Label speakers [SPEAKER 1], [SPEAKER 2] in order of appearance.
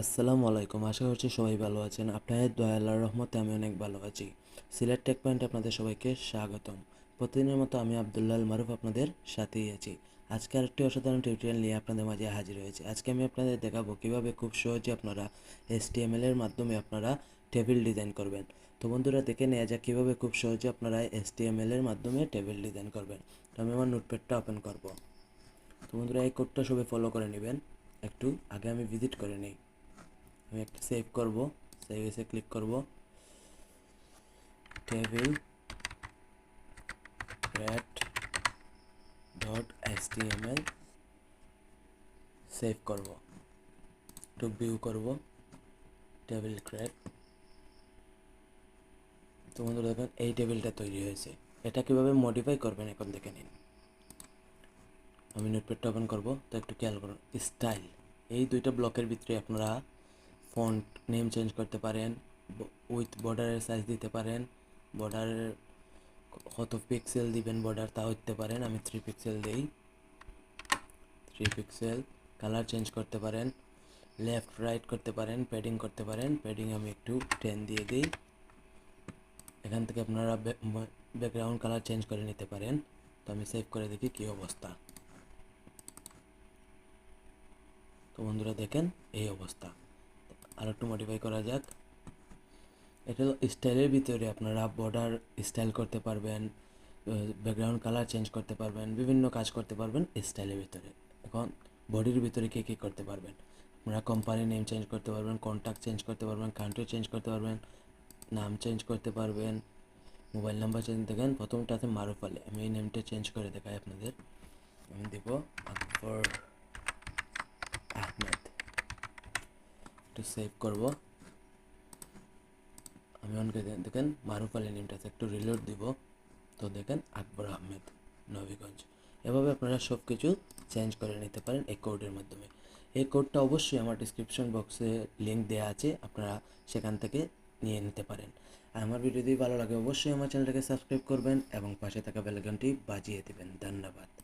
[SPEAKER 1] আসসালামু আলাইকুম, আশা করছি সবাই ভালো আছেন। আপনাদের দয়া, আল্লাহর রহমতে আমি অনেক ভালো আছি। সিলেট টেক পয়েন্টে আপনাদের সবাইকে স্বাগতম। প্রতিদিনের মতো আমি আবদুল্লাহ মারুফ আপনাদের সাথেই আছি। আজকে আরেকটি অসাধারণ টিউটোরিয়াল নিয়ে আপনাদের মাঝে হাজির হয়েছে। আজকে আমি আপনাদের দেখাবো কীভাবে খুব সহজে আপনারা এসটিএমএল এর মাধ্যমে আপনারা টেবিল ডিজাইন করবেন। তো বন্ধুরা, দেখে নেওয়া যাক কীভাবে খুব সহজে আপনারা এসটিএমএল এর মাধ্যমে টেবিল ডিজাইন করবেন। তো আমি আমার নোটপ্যাডটা ওপেন করব। তো বন্ধুরা, এই কোডটা সবাই ফলো করে নেবেন। একটু আগে আমি ভিজিট করে নিই। আমি একটা সেভ করব সেভ এসে ক্লিক করব। Table rate dot T L save করব। একটু ভিউ করব। টেবিল ক্র্যাক তো দেখেন, এই টেবিলটা তৈরি হয়েছে। এটা কীভাবে মডিফাই করবেন এখন দেখে নিন। আমি নোটপ্যাডটা ওপেন করব। তো একটু খেয়াল করুন স্টাইল এই দুইটা ব্লকের ভিতরে আপনারা ফন্ট নেম চেঞ্জ করতে পারেন উইথ বর্ডারের সাইজ দিতে পারেন, বর্ডারের কত পিক্সেল দিবেন বর্ডার তাও দিতে পারেন, আমি থ্রি পিক্সেল দিই। থ্রি পিক্সেল কালার চেঞ্জ করতে পারেন লেফট রাইট করতে পারেন প্যাডিং করতে পারেন প্যাডিং আমি একটু টেন দিয়ে দিই। এখান থেকে আপনারা ব্যাকগ্রাউন্ড কালার চেঞ্জ করে নিতে পারেন, তো আমি সেভ করে দেখি কী অবস্থা। তো বন্ধুরা দেখেন, এই অবস্থা। আর একটু মডিফাই করা যাক। এটা হলো স্টাইলের ভিতরে আপনারা বর্ডার স্টাইল করতে পারবেন ব্যাকগ্রাউন্ড কালার চেঞ্জ করতে পারবেন, বিভিন্ন কাজ করতে পারবেন স্টাইলের ভিতরে। এখন বডির ভিতরে কী কী করতে পারবেন? আপনারা কোম্পানি নেম চেঞ্জ করতে পারবেন কন্ট্যাক্ট চেঞ্জ করতে পারবেন কান্ট্রি চেঞ্জ করতে পারবেন, নাম চেঞ্জ করতে পারবেন মোবাইল নাম্বার চেঞ্জ দেখেন প্রথমটাতে মারুফ আলী আমি এই নেমটা চেঞ্জ করে দেখাই আপনাদের। আমি দেব আকবর আহমেদ। একটু সেভ করব। আমি অনকে দেখেন মারুফ আলী নেমটাতে একটু রিলোড দিব। তো দেখেন, আকবর আহমেদ, নবীগঞ্জ। এভাবে আপনারা সব কিছু চেঞ্জ করে নিতে পারেন এই কোডের মাধ্যমে। এই কোডটা অবশ্যই আমার ডিসক্রিপশন বক্সে লিঙ্ক দেওয়া আছে, আপনারা সেখান থেকে নিয়ে নিতে পারেন। আর আমার ভিডিও যদি ভালো লাগে, অবশ্যই আমার চ্যানেলটাকে সাবস্ক্রাইব করবেন এবং পাশে থাকা বেলাইকনটি বাজিয়ে দেবেন। ধন্যবাদ।